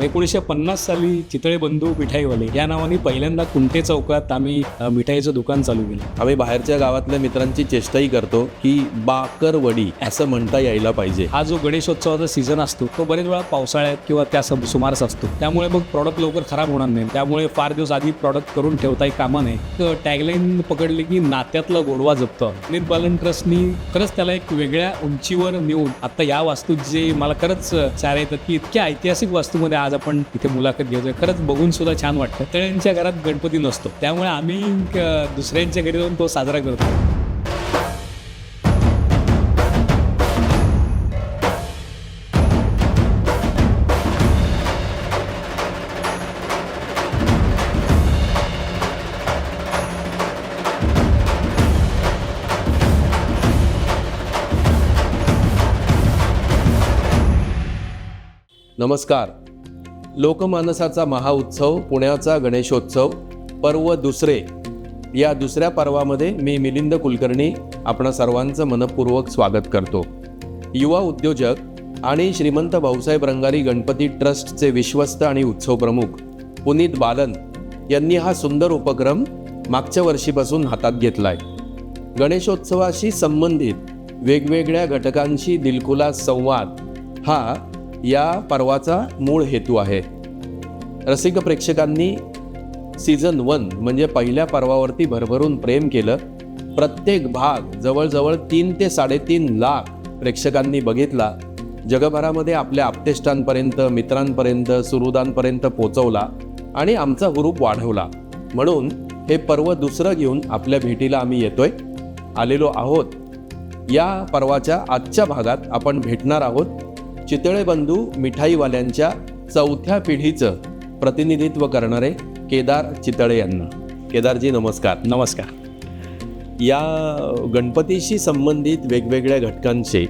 एकोणीसशे पन्नास साली चितळे बंधू मिठाईवाले या नावाने पहिल्यांदा कुंटे चौकात आम्ही मिठाईचं दुकान चालू केलं. आम्ही बाहेरच्या गावातल्या मित्रांची चेष्टाही करतो की बाकरवडी असं म्हणता यायला पाहिजे. हा जो गणेशोत्सवाचा सीझन असतो तो बरेच वेळा पावसाळ्यात किंवा त्या सम- सुमारास असतो. त्यामुळे मग प्रॉडक्ट लवकर खराब होणार नाही. त्यामुळे फार दिवस आधी प्रॉडक्ट करून ठेवताही कामा नये टॅगलाईन पकडली की नात्यातला गोडवा जपतो अनिल बालन ट्रस्टनी खरंच त्याला एक वेगळ्या उंचीवर नेऊन आता या वास्तू जे मला खरंच चार येतात की इतक्या ऐतिहासिक वास्तूमध्ये आज आपण तिथे मुलाखत घेतोय. खरंच बघून सुद्धा छान वाटतं. त्यांच्या घरात गणपती नसतो. त्यामुळे आम्ही दुसऱ्यांच्या घरी जाऊन तो साजरा करतो. नमस्कार. लोकमानसाचा महाउत्सव पुण्याचा गणेशोत्सव पर्व दुसरे. या दुसऱ्या पर्वामध्ये मी मिलिंद कुलकर्णी आपणा सर्वांचं मनपूर्वक स्वागत करतो. युवा उद्योजक आणि श्रीमंत भाऊसाहेब रंगारी गणपती ट्रस्टचे विश्वस्त आणि उत्सव प्रमुख पुनीत बालन यांनी हा सुंदर उपक्रम मागच्या वर्षीपासून हातात घेतला आहे गणेशोत्सवाशी संबंधित वेगवेगळ्या घटकांशी दिलखुलास संवाद हा या पर्वाचा मूळ हेतू आहे. रसिक प्रेक्षकांनी सीझन वन म्हणजे पहिल्या पर्वावरती भरभरून प्रेम केलं. प्रत्येक भाग जवळजवळ तीन ते साडेतीन लाख प्रेक्षकांनी बघितला. जगभरामध्ये आपल्या आप्तेष्टांपर्यंत मित्रांपर्यंत सुहृदांपर्यंत पोचवला आणि आमचा हुरूप वाढवला. म्हणून हे पर्व दुसरं घेऊन आपल्या भेटीला आम्ही येतोय. आलेलो आहोत. या पर्वाच्या आजच्या भागात आपण भेटणार आहोत. चितळे बंधू मिठाईवाल्यांच्या चौथ्या पिढीचं प्रतिनिधित्व करणारे केदार चितळे यांना. केदारजी नमस्कार. नमस्कार. या गणपतीशी संबंधित वेगवेगळ्या घटकांचे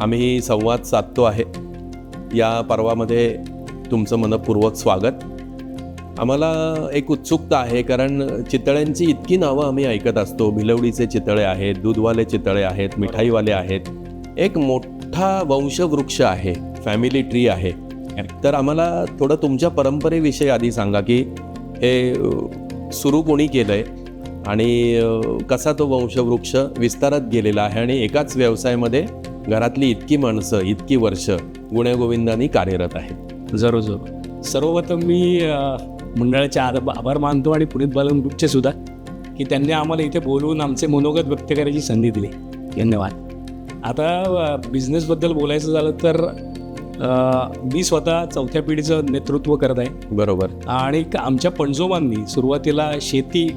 आम्ही संवाद साधतो आहे. या पर्वामध्ये तुमचं मनपूर्वक स्वागत. आम्हाला एक उत्सुकता आहे कारण चितळ्यांची इतकी नावं आम्ही ऐकत असतो. भिलवडीचे चितळे आहेत दूधवाले चितळे आहेत मिठाईवाले आहेत. एक मोठा मोठा वंशवृक्ष आहे फॅमिली ट्री आहे. तर आम्हाला थोडं तुमच्या परंपरेविषयी आधी सांगा की हे सुरू कोणी केलं आहे आणि कसा तो वंशवृक्ष विस्तारत गेलेला आहे आणि एकाच व्यवसायामध्ये घरातली इतकी माणसं इतकी वर्ष गुण्यागोविंदांनी कार्यरत आहेत? जरूर जरूर. सर्वप्रथम मी मंडळाचे आभार मानतो आणि पुनीत बालन ग्रुपचे सुद्धा की त्यांनी आम्हाला इथे बोलवून आमचे मनोगत व्यक्त करायची संधी दिली. धन्यवाद. आता बिझनेसबद्दल बोलायचं झालं तर मी स्वतः चौथ्या पिढीचं नेतृत्व करत आहे. बरोबर. आणि क- आमच्या पणजोबांनी सुरुवातीला शेती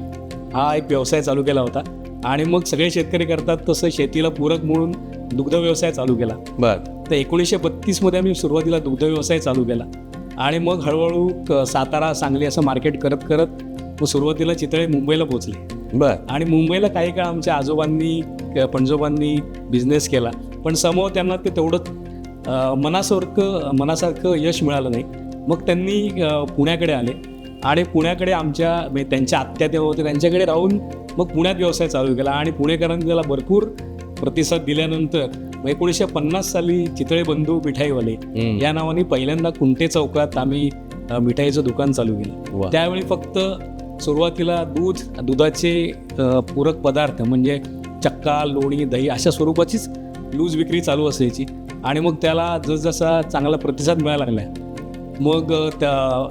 हा एक व्यवसाय चालू केला होता. आणि मग सगळे शेतकरी करतात तसं शेतीला पूरक म्हणून दुग्ध व्यवसाय चालू केला. बर. तर एकोणीसशे बत्तीसमध्ये आम्ही सुरुवातीला दुग्ध व्यवसाय चालू केला. आणि मग हळूहळू सातारा सांगली असं मार्केट करत करत मग सुरुवातीला चितळे मुंबईला पोहोचले. बर. आणि मुंबईला काही काळ आमच्या आजोबांनी पणजोबांनी बिझनेस केला. पण समोर त्यांना ते तेवढं मनासारखं मनासारखं यश मिळालं नाही. मग त्यांनी पुण्याकडे आले. आणि पुण्याकडे आमच्या म्हणजे त्यांच्या आत्या तेव्हा होते त्यांच्याकडे राहून मग पुण्यात व्यवसाय चालू केला. आणि पुणेकरांनी त्याला भरपूर प्रतिसाद दिल्यानंतर एकोणीसशे पन्नास साली चितळे बंधू मिठाईवाले. या नावाने पहिल्यांदा कुंटे चौकात आम्ही मिठाईचं दुकान चालू केलं. त्यावेळी फक्त सुरुवातीला दूध दुधाचे पूरक पदार्थ म्हणजे चक्का लोणी दही अशा स्वरूपाचीच लूज विक्री चालू असायची. आणि मग त्याला जसजसा चांगला प्रतिसाद मिळायला लागला मग त्या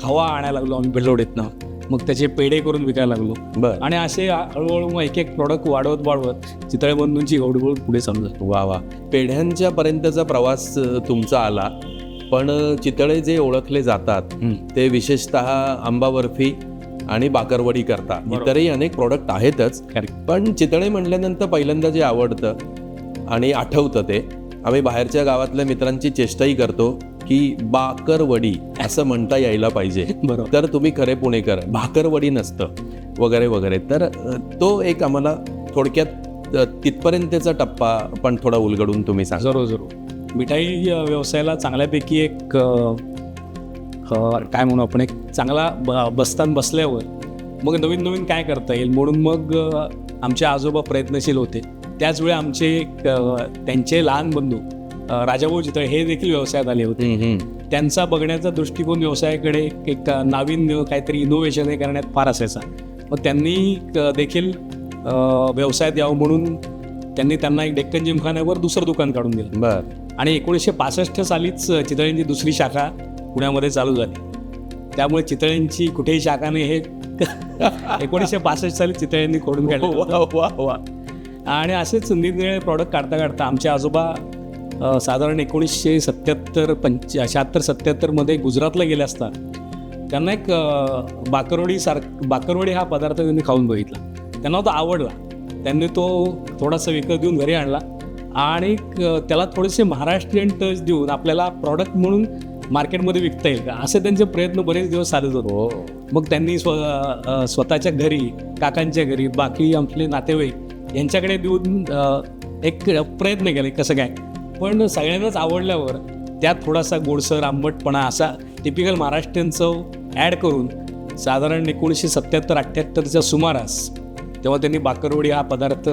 खवा आणायला लागलो आम्ही बेलोडीतनं मग त्याचे पेढे करून विकायला लागलो. बर. आणि असे हळूहळू मग एक एक प्रॉडक्ट वाढवत वाढवत चितळे बंधूंची हळूहळू पुढे झाली. वा वा. पेढ्यांच्या पर्यंतचा प्रवास तुमचा आला. पण चितळे जे ओळखले जातात ते विशेषत आंबा बर्फी आणि बाकरवडी करता. इतरही अनेक प्रॉडक्ट आहेतच. पण चितळे म्हटल्यानंतर पहिल्यांदा जे आवडतं आणि आठवतं ते आम्ही बाहेरच्या गावातल्या मित्रांची चेष्टाही करतो की बाकरवडी असं म्हणता यायला पाहिजे. बरोबर. तर तुम्ही खरे पुणेकर भाकरवडी नसतं. वगैरे वगैरे. तर तो एक आम्हाला थोडक्यात तिथपर्यंतचा टप्पा पण थोडा उलगडून तुम्ही सांगा. जरूर जरूर. मिठाई व्यवसायाला चांगल्यापैकी एक काय म्हणू आपण एक चांगला ब बस्तान बसल्यावर मग नवीन नवीन काय करता येईल म्हणून मग आमचे आजोबा प्रयत्नशील होते. त्याच वेळी आमचे त्यांचे लहान बंधू राजाभाऊ चितळे हे देखील व्यवसायात आले होते. त्यांचा बघण्याचा दृष्टिकोन व्यवसायाकडे एक नाविन्य काहीतरी इनोव्हेशन हे करण्यात फार असायचा. मग त्यांनी देखील व्यवसायात यावं म्हणून त्यांनी त्यांना एक डेक्कन जिमखान्यावर दुसरं दुकान काढून दिलं. बर. आणि एकोणीसशे पासष्ट सालीच चितळेंची दुसरी शाखा पुण्यामध्ये चालू झाली. त्यामुळे चितळेंची कुठेही शाखा नाही. हे एकोणीसशे पासष्ट साली चितळेंनी खोडून काढलं वा वा वा. आणि असेच निरनिराळे प्रॉडक्ट काढता काढता आमचे आजोबा साधारण एकोणीसशे सत्याहत्तर पंच शहात्तर सत्याहत्तरमध्ये गुजरातला गेले असता त्यांना एक बाकरवडी सार बाकरवडी हा पदार्थ त्यांनी खाऊन बघितला. त्यांना तो आवडला. त्यांनी तो थोडासा विकत देऊन घरी आणला. आणि त्याला थोडेसे महाराष्ट्रीयन टच देऊन आपल्याला प्रॉडक्ट म्हणून मार्केटमध्ये विकता येईल. का असे त्यांचे प्रयत्न बरेच दिवस चालत होते. हो. मग त्यांनी स्व स्वतःच्या घरी काकांच्या घरी बाकी आपले नातेवाईक यांच्याकडे देऊन एक प्रयत्न केले कसं काय? पण सगळ्यांनाच आवडल्यावर त्यात थोडासा गोडसर आंबटपणा असा टिपिकल महाराष्ट्रीयन चव ॲड करून साधारण एकोणीसशे सत्याहत्तर अठ्ठ्याहत्तरच्या सुमारास तेव्हा त्यांनी बाकरवडी हा पदार्थ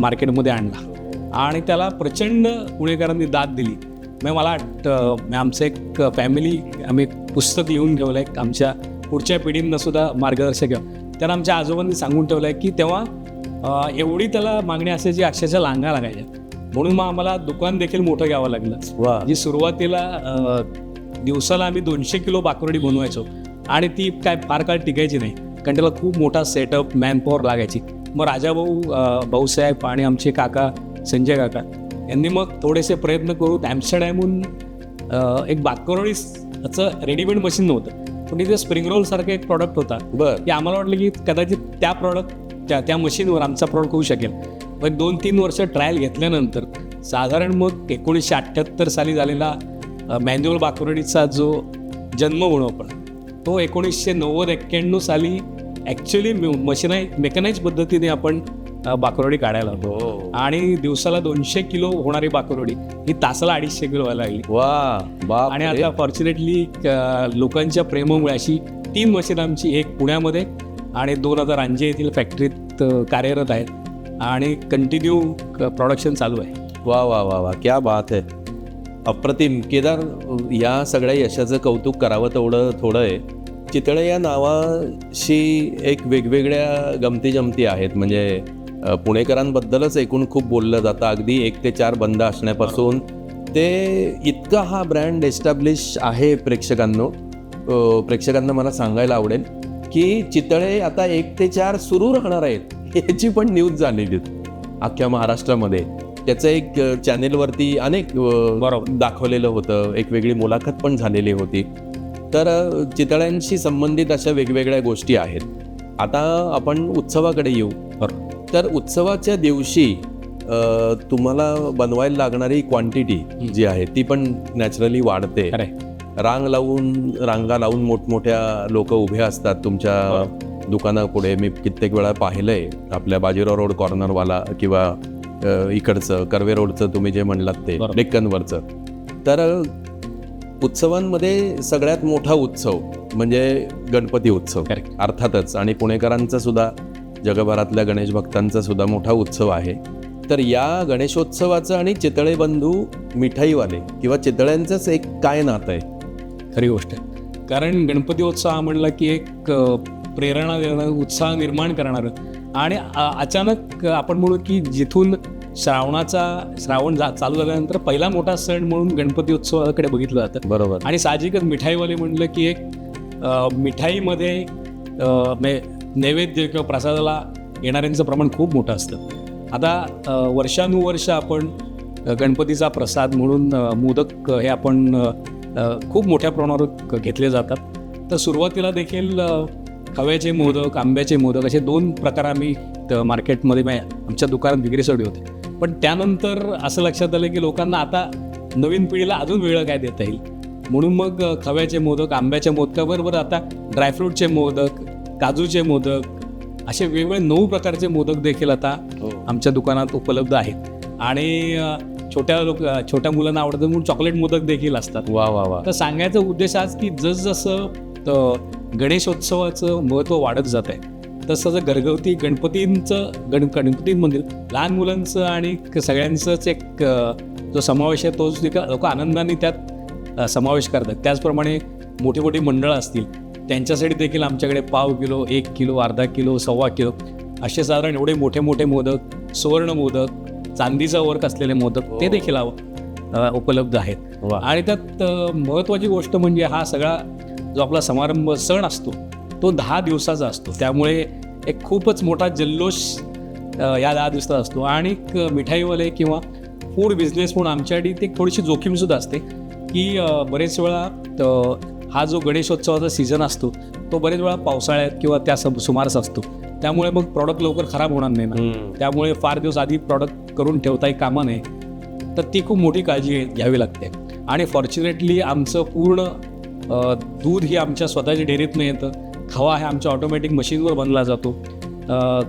मार्केटमध्ये आणला. आणि त्याला प्रचंड पुणेकरांनी दाद दिली. मग मला वाटतं आमचं एक फॅमिली आम्ही एक पुस्तक लिहून ठेवलं आहे आमच्या पुढच्या पिढींना सुद्धा मार्गदर्शक तर आमच्या आजोबांनी सांगून ठेवलं आहे की तेव्हा एवढी त्याला मागणी असायची अक्षरशः लांगा लागायच्या. म्हणून मग आम्हाला दुकान देखील मोठं घ्यावं लागलं. जी सुरुवातीला दिवसाला आम्ही दोनशे किलो बाकरवडी बनवायचो. आणि ती काय फार काळ टिकायची नाही कारण त्याला खूप मोठा सेटअप मॅनपॉवर लागायची. मग राजाभाऊ भाऊसाहेब आणि आमचे काका संजय काका यांनी मग थोडेसे प्रयत्न करून ॲम्स्टरडॅमहून एक बाकरवडीचं रेडीमेड मशीन नव्हतं. पण तिथे स्प्रिंग रोल सारखं एक प्रॉडक्ट होता. बर. की आम्हाला वाटलं की कदाचित त्या प्रॉडक्ट त्या त्या मशीनवर आमचा प्रॉडक्ट होऊ शकेल. पण दोन तीन वर्ष ट्रायल घेतल्यानंतर साधारण मग एकोणीसशे अठ्ठ्याहत्तर साली झालेला मॅन्युअल बाकरवडीचा जो जन्म म्हणू आपण तो एकोणीसशे नव्वद एक्क्याण्णव साली ॲक्च्युली मशिनाई मेकनाईज पद्धतीने आपण अ, बाकरवडी काढायला लागलो हो. आणि दिवसाला दोनशे किलो होणारी बाकरवडी ही तासाला अडीचशे किलो व्हायला लागली. वा बाप आणि रे. आता फॉर्च्युनेटली लोकांच्या प्रेमामुळे अशी तीन मशीन आमची एक पुण्यामध्ये आणि दोन हजार अंजे येथील फॅक्टरीत अ, कार्यरत आहेत. आणि कंटिन्यू प्रोडक्शन चालू आहे. वा वा वा वा. क्या बात आहे अप्रतिम. केदार या सगळ्या यशाचं कौतुक करावं तेवढं थोडं आहे. चितळे या नावाशी एक वेगवेगळ्या गमती जमती आहेत. म्हणजे पुणेकरांबद्दलच एकूण खूप बोललं जातं. अगदी एक ते चार बंद असण्यापासून. ते इतका हा ब्रँड एस्टॅब्लिश आहे प्रेक्षकांनो. प्रेक्षकांना मला सांगायला आवडेल की चितळे आता एक ते चार सुरू राहणार आहेत याची पण न्यूज झालेली. अख्ख्या महाराष्ट्रामध्ये. त्याचं एक चॅनेलवरती अनेक बरोबर. दाखवलेलं होतं. एक वेगळी मुलाखत पण झालेली होती. तर चितळ्यांशी संबंधित अशा वेगवेगळ्या गोष्टी आहेत. आता आपण उत्सवाकडे येऊ. तर उत्सवाच्या दिवशी तुम्हाला बनवायला लागणारी क्वांटिटी जी आहे ती पण नॅचरली वाढते. रांग लावून रांगा लावून मोठमोठ्या लोक उभे असतात तुमच्या दुकानापुढे. मी कित्येक वेळा पाहिलंय आपल्या बाजीराव रोड कॉर्नरवाला किंवा इकडचं कर्वे रोडचं तुम्ही जे म्हणलात ते. डेक्कनवरचं. तर उत्सवांमध्ये सगळ्यात मोठा उत्सव म्हणजे गणपती उत्सव. अर्थातच. आणि पुणेकरांचा सुद्धा जगभरातल्या गणेश भक्तांचा सुद्धा मोठा उत्सव आहे. तर या गणेशोत्सवाचं आणि चितळे बंधू मिठाईवाले किंवा चितळ्यांचंच एक काय नातं आहे? खरी गोष्ट आहे. कारण गणपती उत्सव हा म्हणला की एक प्रेरणा देणारं उत्साह निर्माण करणारं. आणि अचानक आपण म्हणू की जिथून श्रावणाचा श्रावण जा चालू झाल्यानंतर पहिला मोठा सण म्हणून गणपती उत्सवाकडे बघितलं जातं. बरोबर. आणि साहजिकच मिठाईवाले म्हणलं की एक मिठाईमध्ये नैवेद्य किंवा प्रसादाला येणाऱ्यांचं प्रमाण खूप मोठं असतं. आता वर्षानुवर्ष आपण गणपतीचा प्रसाद म्हणून मोदक हे आपण खूप मोठ्या प्रमाणावर घेतले जातात. तर सुरुवातीला देखील खव्याचे मोदक आंब्याचे मोदक असे दोन प्रकार आम्ही त- मार्केटमध्ये आमच्या दुकानात विक्रीसाठी होते. पण त्यानंतर असं लक्षात आलं की लोकांना आता नवीन पिढीला अजून वेगळं काय देता येईल? म्हणून मग खव्याचे मोदक आंब्याच्या मोदकाबरोबर आता ड्रायफ्रूटचे मोदक काजूचे मोदक असे वेगवेगळे नऊ प्रकारचे मोदक देखील आता आमच्या दुकानात उपलब्ध आहेत. आणि छोट्या लोक छोट्या मुलांना आवडतं म्हणून चॉकलेट मोदक देखील असतात. वा वा वा. तर सांगायचा उद्देश आज की जसजसं गणेशोत्सवाचं महत्त्व वाढत जात आहे तसं जर घरगुती गणपतींचं गण गणपती मंदिर लहान मुलांचं आणि सगळ्यांचंच एक जो समावेश आहे तोच लोक आनंदाने त्यात समावेश करतात. त्याचप्रमाणे मोठी मोठी मंडळं असतील त्यांच्यासाठी देखील आमच्याकडे पाव किलो एक किलो अर्धा किलो सव्वा किलो असे साधारण एवढे मोठे मोठे मोदक सुवर्ण मोदक चांदीचा वर्क असलेले मोदक ते देखील आव- अ, उपलब्ध आहेत. आणि त्यात महत्त्वाची गोष्ट म्हणजे हा सगळा जो आपला समारंभ सण असतो तो दहा दिवसाचा असतो. त्यामुळे एक खूपच मोठा जल्लोष या दहा दिवसात असतो. आणि मिठाईवाले किंवा फूड बिझनेस म्हणून आमच्यासाठी ते थोडीशी जोखीमसुद्धा असते की बरेच वेळा हा जो गणेशोत्सवाचा सीझन असतो तो बरेच वेळा पावसाळ्यात किंवा त्या सम- सुमारास असतो. त्यामुळे मग प्रॉडक्ट लवकर खराब होणार नाही ना. त्यामुळे फार दिवस आधी प्रॉडक्ट करून ठेवताही कामा नये तर ती खूप मोठी काळजी घ्यावी लागते. आणि फॉर्च्युनेटली आमचं पूर्ण दूध ही आमच्या स्वतःच्या डेअरीतनं येतं. खवा हे आमच्या ऑटोमॅटिक मशीनवर बनला जातो.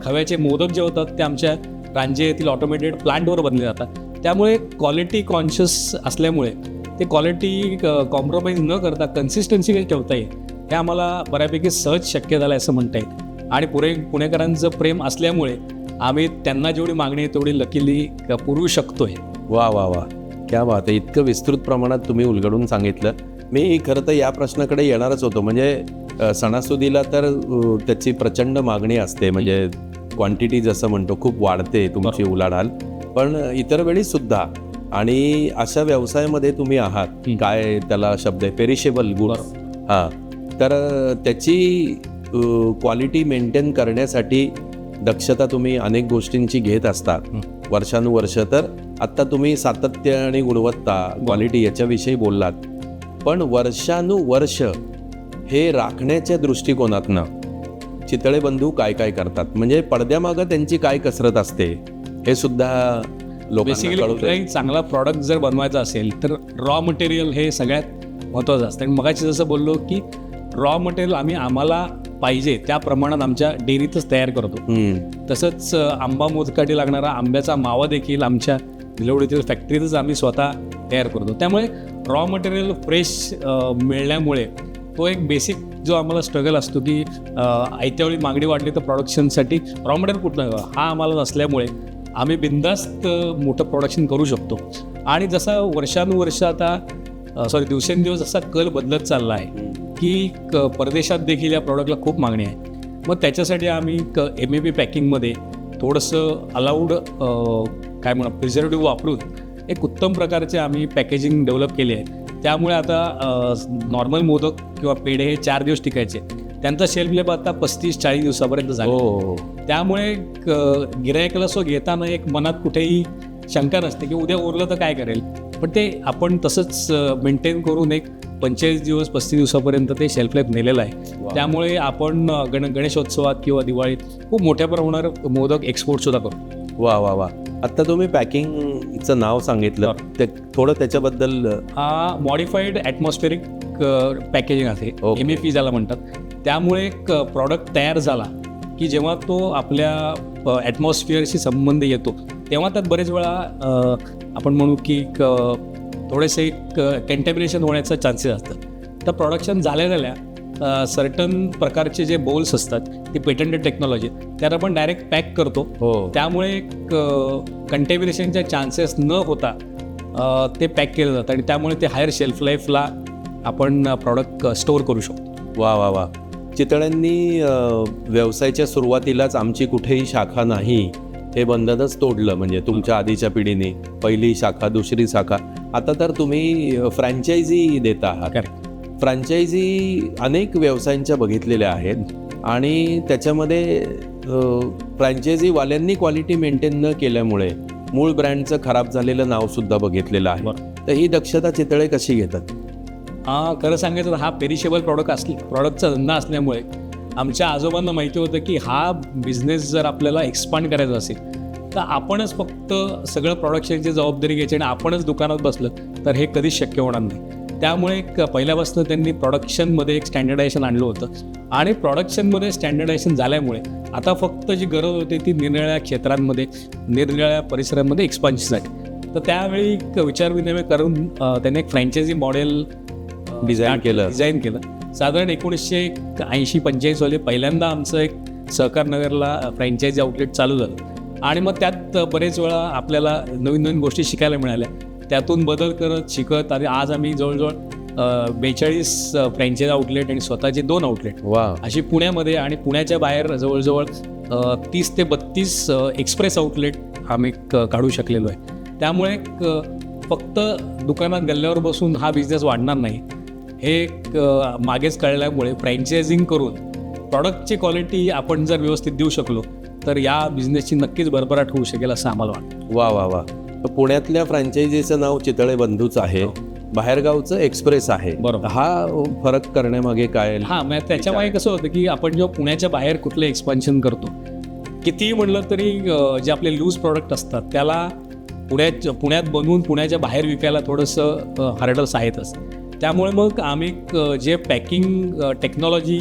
खव्याचे मोदक जे होतात ते आमच्या रांजे येथील ऑटोमेटेड प्लांटवर बनले जातात. त्यामुळे क्वालिटी कॉन्शियस असल्यामुळे ते क्वालिटी कॉम्प्रोमाइज न करता कन्सिस्टन्सी काही ठेवता येईल हे आम्हाला बऱ्यापैकी सहज शक्य झालं आहे असं म्हणता येईल. आणि पुरे पुणेकरांचं प्रेम असल्यामुळे आम्ही त्यांना जेवढी मागणी आहे तेवढी लकीली पुरवू शकतोय. वा वा वा. क्या बात आहे. इतकं विस्तृत प्रमाणात तुम्ही उलगडून सांगितलं. मी खरं तर या प्रश्नाकडे येणारच होतो. म्हणजे सणासुदीला तर त्याची प्रचंड मागणी असते. म्हणजे क्वांटिटी जसं म्हणतो खूप वाढते तुमची उलाढाल. पण इतर वेळी सुद्धा आणि अशा व्यवसायामध्ये तुम्ही आहात. काय त्याला शब्द आहे? पेरिशेबल गुड्स हां. तर त्याची क्वालिटी मेंटेन करण्यासाठी दक्षता तुम्ही अनेक गोष्टींची घेत असतात. वर्षानुवर्ष. तर आत्ता तुम्ही सातत्य आणि गुणवत्ता क्वालिटी याच्याविषयी बोललात. पण वर्षानुवर्ष हे राखण्याच्या दृष्टिकोनातनं चितळे बंधू काय काय करतात? म्हणजे पडद्यामागं त्यांची काय कसरत असते? हे सुद्धा बेसिकली चांगला प्रॉडक्ट जर बनवायचा असेल तर रॉ मटेरियल हे सगळ्यात महत्त्वाचं असतं. आणि मगाशी जसं बोललो की रॉ मटेरियल आम्ही आम्हाला पाहिजे त्या प्रमाणात आमच्या डेअरीतच तयार करतो. तसंच आंबा मोजकाठी लागणारा आंब्याचा मावा देखील आमच्या निलवडीतील फॅक्टरीतच आम्ही स्वतः तयार करतो. त्यामुळे रॉ मटेरियल फ्रेश मिळण्यामुळे तो एक बेसिक जो आम्हाला स्ट्रगल असतो की अ, आयत्या वेळी मागणी वाढली तर प्रोडक्शनसाठी रॉ मटेरियल कुठलं हा आम्हाला नसल्यामुळे आम्ही बिंदास्त मोठं प्रोडक्शन करू शकतो. आणि जसा वर्षानुवर्ष आता सॉरी दिवसेंदिवस जसा कल बदलत चालला आहे की क परदेशात देखील या प्रॉडक्टला खूप मागणी आहे. मग त्याच्यासाठी आम्ही क एम ए बी पॅकिंगमध्ये थोडंसं अलाउड काय म्हणा प्रिझर्वेटिव्ह वापरून एक उत्तम प्रकारचे आम्ही पॅकेजिंग डेव्हलप केली आहे. त्यामुळे आता नॉर्मल मोदक किंवा पेढे हे चार दिवस टिकायचे. त्यांचा शेल्फ लाईफ आता पस्तीस चाळीस दिवसापर्यंत झाला हो त्यामुळे क- गिरायकाला सो घेताना एक मनात कुठेही शंका नसते की उद्या उरलं तर काय करेल. पण ते आपण तसंच मेंटेन करून एक पंचेचाळीस दिवस पस्तीस दिवसापर्यंत ते शेल्फ लाईफ नेलेलं आहे. त्यामुळे आपण गण गणेशोत्सवात किंवा दिवाळीत खूप मोठ्या प्रमाणावर मोदक एक्सपोर्ट सुद्धा करतो वा वा वा आत्ता तुम्ही पॅकिंगचं नाव सांगितलं. ते थोडं त्याच्याबद्दल हा मॉडिफाईड ॲटमॉस्फेरिक पॅकेजिंग आहे. एम ए पी ज्याला म्हणतात. त्यामुळे एक प्रॉडक्ट तयार झाला की जेव्हा तो आपल्या ॲटमॉस्फिअरशी संबंध येतो तेव्हा त्यात बरेच वेळा आपण म्हणू की क- थोडेसे एक कंटॅमिनेशन होण्याचं चान्सेस असतात. तर प्रोडक्शन झाल्या झाल्या सर्टन प्रकारचे जे बोल्स असतात ती पेटंटेड टेक्नॉलॉजी त्यात आपण डायरेक्ट पॅक करतो. हो. त्यामुळे कंटेमिनेशनचे चान्सेस न होता ते पॅक केलं जातं आणि त्यामुळे ते हायर शेल्फ लाईफला आपण प्रॉडक्ट स्टोअर करू शकतो. वा वा वा. चितळ्यांनी व्यवसायाच्या सुरुवातीलाच आमची कुठेही शाखा नाही हे बंधनच तोडलं म्हणजे तुमच्या आधीच्या पिढीने. पहिली शाखा दुसरी शाखा. आता तर तुम्ही फ्रँचायझी देता आहात. फ्रँचायझी अनेक व्यवसायांच्या बघितलेल्या आहेत आणि त्याच्यामध्ये फ्रँचायझीवाल्यांनी क्वालिटी मेंटेन न केल्यामुळे मूळ ब्रँडचं खराब झालेलं नावसुद्धा बघितलेलं आहे. तर ही दक्षता चितळे कशी घेतात? हा खरं सांगायचं तर हा पेरिशेबल प्रॉडक्ट असले प्रॉडक्टचा धंदा असल्यामुळे आमच्या आजोबांना माहिती होतं की हा बिझनेस जर आपल्याला एक्सपांड करायचा असेल तर आपणच फक्त सगळं प्रॉडक्शनची जबाबदारी घ्यायची आणि आपणच दुकानात बसलं तर हे कधीच शक्य होणार नाही. त्यामुळे पहिल्यापासून त्यांनी प्रॉडक्शनमध्ये एक स्टँडर्डायझेशन आणलं होतं. आणि प्रॉडक्शनमध्ये स्टँडर्डायझेशन झाल्यामुळे आता फक्त जी गरज होती ती निरनिराळ्या क्षेत्रांमध्ये निरनिराळ्या परिसरांमध्ये एक्सपान्शनसाठी तर त्यावेळी एक विचारविनिमय करून त्यांनी त्याने एक फ्रँचायझी मॉडेल Design केलं. डिझाईन केलं. साधारण एकोणीसशे ऐंशी पंच्याऐंशीवाले पहिल्यांदा आमचं एक सहकार नगरला फ्रँचायझी आउटलेट चालू झालं. आणि मग त्यात बरेच वेळा आपल्याला नवीन नवीन गोष्टी शिकायला मिळाल्या. त्यातून बदल करत शिकत आणि आज आम्ही जवळजवळ बेचाळीस फ्रँचायझी आउटलेट आणि स्वतःचे दोन आउटलेट वा अशी पुण्यामध्ये आणि पुण्याच्या बाहेर जवळजवळ तीस ते बत्तीस एक्सप्रेस आउटलेट आम्ही काढू शकलेलो आहे. त्यामुळे फक्त दुकानात गल्ल्यावर बसून हा बिझनेस वाढणार नाही. हे मागेच कळल्यामुळे फ्रँचायझिंग करून प्रॉडक्टची क्वालिटी आपण जर व्यवस्थित देऊ शकलो तर या बिझनेसची नक्कीच भरभराट होऊ शकेल असं आम्हाला वाटतं. वा वा वा. पुण्यातल्या फ्रँचायझीचं नाव चितळे बंधूच आहे. बाहेरगावचं एक्सप्रेस आहे. बरोबर. हा फरक करण्यामागे काय? हां मग त्याच्यामुळे कसं होतं की आपण जेव्हा पुण्याच्या बाहेर कुठलं एक्सपान्शन करतो कितीही म्हणलं तरी जे आपले लूज प्रॉडक्ट असतात त्याला पुण्यात पुण्यात बनवून पुण्याच्या बाहेर विकायला थोडंसं हार्डल्स आहेतच. त्यामुळे मग आम्ही जे पॅकिंग टेक्नॉलॉजी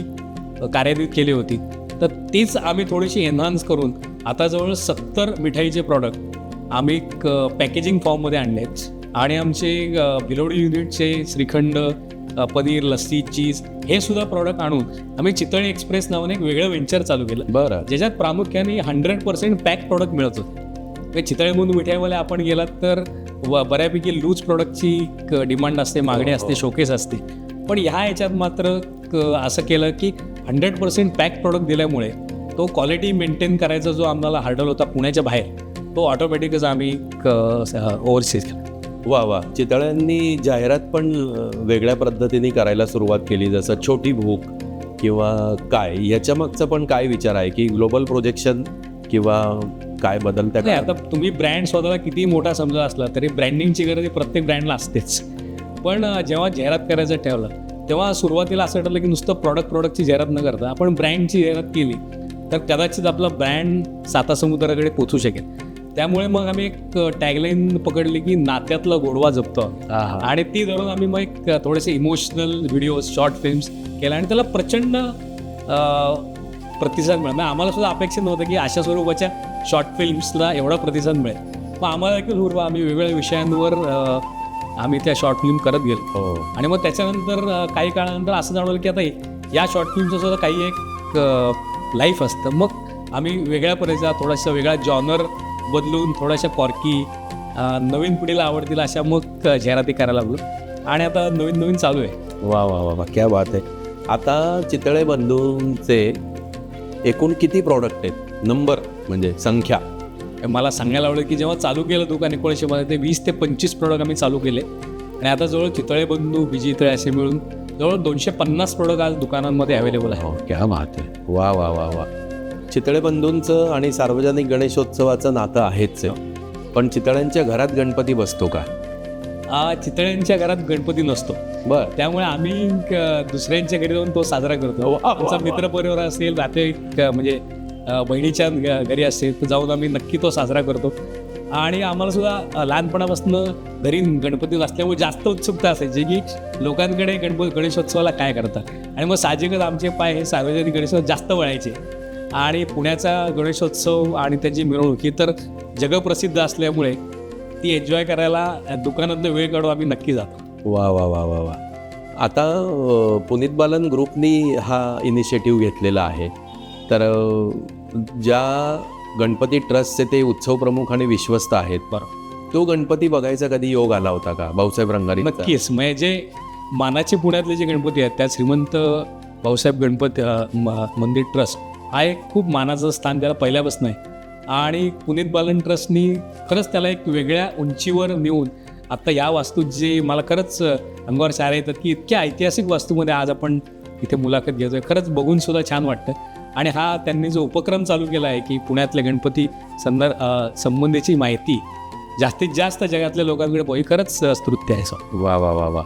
कार्यान्वित केली होती तर तीच आम्ही थोडीशी एन्हान्स करून आता जवळ सत्तर मिठाईचे प्रॉडक्ट आम्ही पॅकेजिंग फॉर्ममध्ये आणले आहेत. आणि आमचे अ, भिलोडी युनिटचे श्रीखंड पनीर लस्सी चीज हे सुद्धा प्रॉडक्ट आणून आम्ही चितळी एक्सप्रेस नावाने एक वेगळं वेंचर चालू केलं. बरं. ज्याच्यात प्रामुख्याने हंड्रेड पर्सेंट पॅक प्रॉडक्ट मिळत होते. म्हणजे चितळेबंधू मिठाईवाले आपण गेलात तर व बऱ्यापैकी लूज प्रॉडक्टची डिमांड असते मागणी असते शोकेस असते. पण ह्या याच्यात मात्र असं केलं की हंड्रेड पर्सेंट पॅक प्रॉडक्ट दिल्यामुळे तो क्वालिटी मेंटेन करायचा जो आम्हाला हार्डल होता पुण्याच्या बाहेर तो ऑटोमॅटिकच आम्ही ओव्हरसीज केला. वा वा. चितळ्यांनी जाहिरात पण वेगळ्या पद्धतीने करायला सुरुवात केली जसं छोटी भूक किंवा काय. याच्या मागचा पण काय विचार आहे की ग्लोबल प्रोजेक्शन किंवा काय बदलत्या नाही काळात? आता तुम्ही ब्रँड स्वतःला किती मोठा समजा असला तरी ब्रँडिंगची गरज प्रत्येक ब्रँडला असतेच पण जेव्हा जाहिरात करायचं ठेवलं तेव्हा सुरुवातीला असं ठरलं की नुसतं प्रॉडक्ट प्रॉडक्टची जाहिरात न करता आपण ब्रँडची जाहिरात केली तर कदाचित आपला ब्रँड सातासमुद्राकडे पोचू शकेल त्यामुळे मग आम्ही एक टॅगलाईन पकडली की नात्यातला गोडवा जपतो. आणि ती धरून आम्ही मग एक थोडेसे इमोशनल व्हिडिओज शॉर्ट फिल्म्स केल्या आणि त्याला प्रचंड प्रतिसाद मिळाला आम्हाला सुद्धा अपेक्षित नव्हतं की अशा स्वरूपाच्या शॉर्ट फिल्म्सला एवढा प्रतिसाद मिळेल. मग आम्हाला देखील हुरवा आम्ही वेगवेगळ्या विषयांवर आम्ही त्या शॉर्ट फिल्म करत गेलो. हो. आणि मग त्याच्यानंतर काही काळानंतर असं जाणवलं की आता हे- या शॉर्ट फिल्मचं सुद्धा काही एक लाईफ असतं. मग आम्ही वेगळ्या परीचा थोडासा वेगळा जॉनर बदलून थोड्याशा कॉर्की अं, नवीन पिढीला आवडतील अशा मग जाहिराती करायला लागलो. आणि आता नवीन नवीन चालू आहे. वा वा वा वा क्या बात आहे. आता चितळे बंधूंचे एकूण किती प्रॉडक्ट आहेत? नंबर म्हणजे संख्या. मला सांगायला आवडेल की जेव्हा चालू केलं दुकान एकोणीसशेमध्ये ते वीस ते पंचवीस प्रोडक्ट आम्ही चालू केले. आणि आता जवळ चितळे बंधू बिजितळे असे मिळून जवळ दोनशे पन्नास प्रोडक्ट आज दुकानांमध्ये अवेलेबल आहे हो क्या बात आहे. वा वा वा वा. चितळे बंधूंचं आणि सार्वजनिक गणेशोत्सवाचं नातं आहेच आहे पण चितळ्यांच्या घरात गणपती बसतो का? चितळ्यांच्या घरात गणपती नसतो. बर. त्यामुळे आम्ही दुसऱ्यांच्या घरी जाऊन तो साजरा करतो. वा, वा, आमचा वा. मित्रपरिवार असेल नातेवाईक म्हणजे बहिणीच्या घरी असेल तर जाऊन आम्ही नक्की तो साजरा करतो. आणि आम्हाला सुद्धा लहानपणापासून घरी गणपती नसल्यामुळे जास्त उत्सुकता असायची की लोकांकडे गणपती गणेशोत्सवाला काय करतात आणि मग साहजिकच आमचे पाय हे सार्वजनिक गणेशोत्सव जास्त वळायचे. आणि पुण्याचा गणेशोत्सव आणि त्याची मिरवणूक ही तर जगप्रसिद्ध असल्यामुळे ती एन्जॉय करायला दुकानातनं वेळ काढून आम्ही नक्की जातो. वा वा वा वा वा. आता पुनीत बालन ग्रुपनी हा इनिशिएटिव्ह घेतलेला आहे. तर ज्या गणपती ट्रस्टचे ते उत्सव प्रमुख आणि विश्वस्त आहेत बरोबर तो गणपती बघायचा कधी योग आला होता का? भाऊसाहेब रंगारी नक्कीच. म्हणजे जे मानाचे पुण्यातले जे गणपती आहेत त्या श्रीमंत भाऊसाहेब गणपती मंदिर ट्रस्ट हा एक खूप मानाचं स्थान त्याला पहिल्यापासून आहे. आणि पुनीत बालन ट्रस्टनी खरंच त्याला एक वेगळ्या उंचीवर नेऊन आत्ता या वास्तूत जे मला खरंच अंगावर शार येतात की इतक्या ऐतिहासिक वास्तूमध्ये आज आपण इथे मुलाखत घेतोय. खरंच बघून सुद्धा छान वाटतं. आणि हा त्यांनी जो उपक्रम चालू केला आहे की पुण्यातल्या गणपती संदर् संबंधीची माहिती जास्तीत जास्त जगातल्या लोकांकडे पोही खरंच स्तृत्य आहे सर. वा वा वा वा.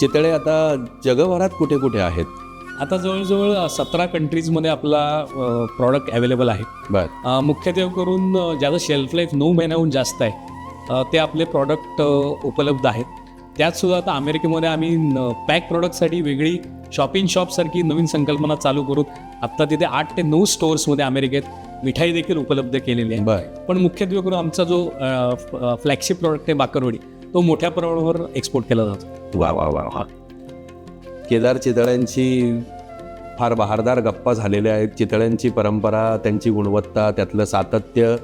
चितळे आता जगभरात कुठे कुठे आहेत? आता जवळजवळ सतरा कंट्रीजमध्ये आपला प्रॉडक्ट अवेलेबल आहे. बर. मुख्यत्वे करून ज्याचं शेल्फ लाईफ नऊ महिन्याहून जास्त आहे ते आपले प्रॉडक्ट उपलब्ध आहेत. त्यात सुद्धा आता अमेरिकेमध्ये आम्ही पॅक प्रॉडक्टसाठी वेगळी शॉपिंग शॉपसारखी नवीन संकल्पना चालू करून आत्ता तिथे आठ ते नऊ स्टोअर्समध्ये अमेरिकेत मिठाई देखील उपलब्ध केलेली आहे. बर. पण मुख्यत्वे करून आमचा जो फ्लॅगशिप प्रॉडक्ट आहे बाकरवडी तो मोठ्या प्रमाणावर एक्सपोर्ट केला जातो. वा वा वा वा. केदार चितळ्यांची फार बहारदार गप्पा झालेल्या आहेत. चितळ्यांची परंपरा त्यांची गुणवत्ता त्यातलं सातत्य.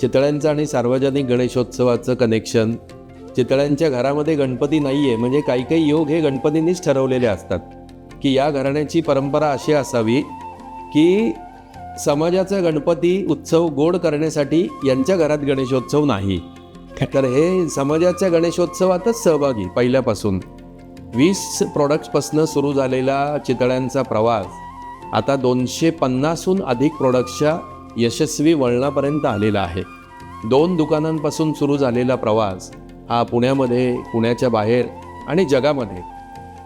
चितळ्यांचं आणि सार्वजनिक गणेशोत्सवाचं कनेक्शन चितळ्यांच्या घरामध्ये गणपती नाही आहे म्हणजे काही काही योग हे गणपतींनीच ठरवलेले असतात. की या घराण्याची परंपरा अशी असावी की समाजाचा गणपती उत्सव गोड करण्यासाठी यांच्या घरात गणेशोत्सव नाही. तर हे समाजाच्या गणेशोत्सवातच सहभागी पहिल्यापासून. वीस प्रॉडक्ट्सपासून सुरू झालेला चितळ्यांचा प्रवास आता दोनशे पन्नासहून अधिक प्रॉडक्ट्सच्या यशस्वी वळणापर्यंत आलेला आहे. दोन दुकानांपासून सुरू झालेला प्रवास हा पुण्यामध्ये पुण्याच्या बाहेर आणि जगामध्ये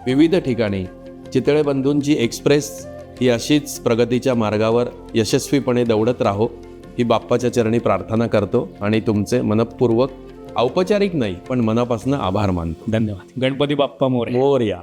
विविध ठिकाणी चितळे बंधूंची एक्सप्रेस ही अशीच प्रगतीच्या मार्गावर यशस्वीपणे दौडत राहो ही बाप्पाच्या चरणी प्रार्थना करतो आणि तुमचे मनपूर्वक औपचारिक नाही पण मनापासून आभार मानतो. धन्यवाद. गणपती बाप्पा मोरे. मोरया.